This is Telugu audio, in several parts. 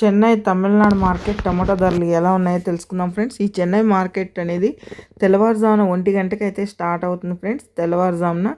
చెన్నై తమిళనాడు మార్కెట్ టమాటా ధరలు ఎలా ఉన్నాయో తెలుసుకుందాం ఫ్రెండ్స్. ఈ చెన్నై మార్కెట్ అనేది తెల్లవారుజామున ఒంటి గంటకి అయితే స్టార్ట్ అవుతుంది ఫ్రెండ్స్. తెల్లవారుజామున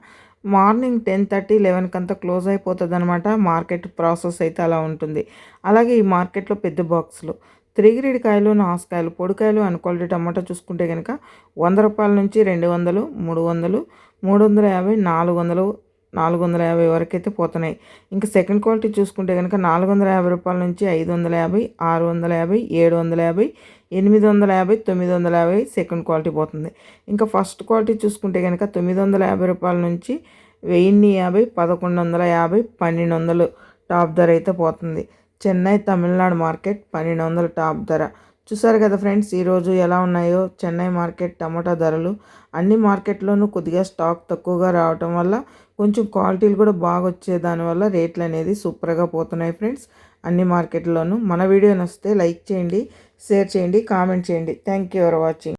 మార్నింగ్ టెన్ థర్టీ లెవెన్కి అంతా క్లోజ్ అయిపోతుంది అనమాట మార్కెట్ ప్రాసెస్ అయితే అలా ఉంటుంది. అలాగే ఈ మార్కెట్లో పెద్ద బాక్సులు త్రిగిరిడి కాయలు నాసుకాయలు పొడికాయలు అండ్ క్వాలిటీ టమాటా చూసుకుంటే కనుక వంద రూపాయల నుంచి రెండు వందలు మూడు వందలు మూడు వందల యాభై నాలుగు వందలు నాలుగు వందల యాభై వరకు అయితే పోతున్నాయి. ఇంకా సెకండ్ క్వాలిటీ చూసుకుంటే కనుక నాలుగు వందల యాభై రూపాయల నుంచి ఐదు వందల యాభై ఆరు వందల యాభై ఏడు వందల యాభై ఎనిమిది వందల యాభై తొమ్మిది వందల యాభై సెకండ్ క్వాలిటీ పోతుంది. ఇంకా ఫస్ట్ క్వాలిటీ చూసుకుంటే కనుక తొమ్మిది వందల యాభై రూపాయల నుంచి వెయ్యిన్ని యాభై పదకొండు వందల యాభై పన్నెండు వందలు టాప్ ధర అయితే పోతుంది. చెన్నై తమిళనాడు మార్కెట్ పన్నెండు వందల టాప్ ధర. చూసారు కదా ఫ్రెండ్స్ ఈరోజు ఎలా ఉన్నాయో? చెన్నై మార్కెట్ టమాటా ధరలు అన్ని మార్కెట్లోనూ కొద్దిగా స్టాక్ తక్కువగా రావటం వల్ల కొంచెం క్వాలిటీలు కూడా బాగా వచ్చే దానివల్ల రేట్లు అనేది సూపర్గా పోతున్నాయి ఫ్రెండ్స్ అన్ని మార్కెట్లోనూ. మన వీడియో నచ్చితే లైక్ చేయండి షేర్ చేయండి కామెంట్ చేయండి. Thank you for watching.